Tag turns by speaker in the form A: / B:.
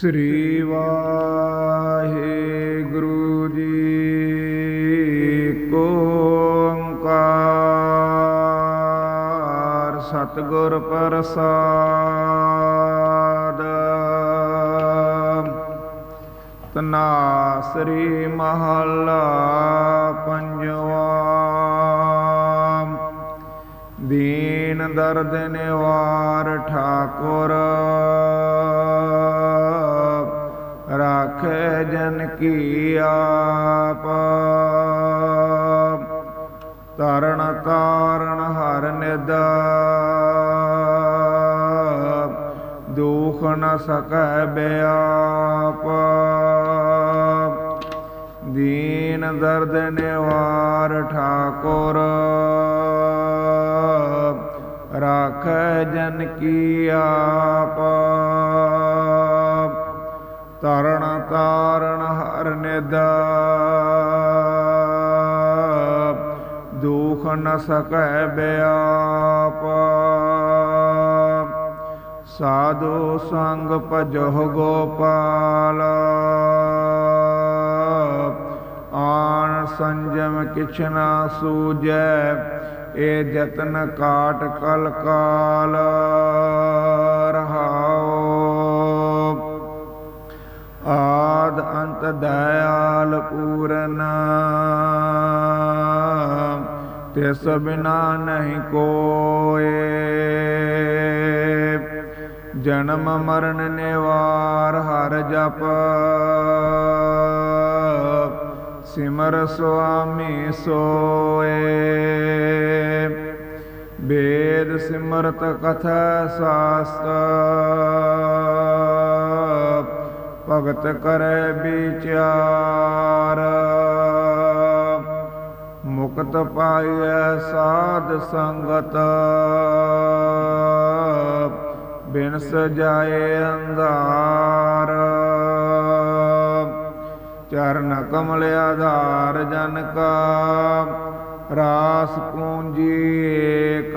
A: ਸ੍ਰੀ ਵਾਹਿਗੁਰੂ ਜੀ ਕੋ ਓੰਕਾਰ। ਸਤਿਗੁਰ ਪ੍ਰਸਾਦ। ਤਨਾਸਰੀ ਮਹੱਲਾ ਪੰਜਵਾ। ਦੀਨ ਦਰਦ ਨਿਵਾਰ ਠਾਕੁਰ। ਕੀ ਆਪ। ਤਰਣ ਤਾਰਨ ਹਰ ਨਿਦ। ਦੁਖ ਨ ਸਕੈ ਬਿਆਪ। ਦੀਨ ਦਰਦ ਨਿਵਾਰ ਠਾਕੁਰ। ਰਾਖੈ ਜਨ ਕੀ ਆਪ। ਤਰਣ ਤਾਰਨ ਹਰ ਨਿਦ। ਦੁਖ ਨ ਸਕੈ ਬਿਆਪ। ਸਾਧੂ ਸੰਗ ਭਜੋ ਗੋਪਾਲ। ਆਣ ਸੰਜਮ ਕਿਛ ਨਾ ਸੂਜੈ ਏ ਜਤਨ ਕਾਟ ਕਲ ਕਾਲ ਰਹਾਓ ਦਇਆਲ ਪੂਰਨ। ਤਿਸ ਬਿਨਾ ਨਹੀਂ ਕੋਏ। ਜਨਮ ਮਰਨ ਨਿਵਾਰ ਹਰ ਜਪ। ਸਿਮਰ ਸੁਆਮੀ ਸੋਏ। ਵੇਦ ਸਿਮਰਤ ਕਥਾ ਸਾਸਤ। ਭਗਤ ਕਰੈ ਵਿਚਾਰ। ਮੁਕਤ ਪਾਈਐ ਸਾਧ ਸੰਗਤ। ਬਿਨ ਸਜਾਏ ਅੰਧਾਰ। ਚਰਨ ਕਮਲ ਆਧਾਰ ਜਨ ਕਾ। ਰਾਸ ਪੂੰਜੀ ਏਕ।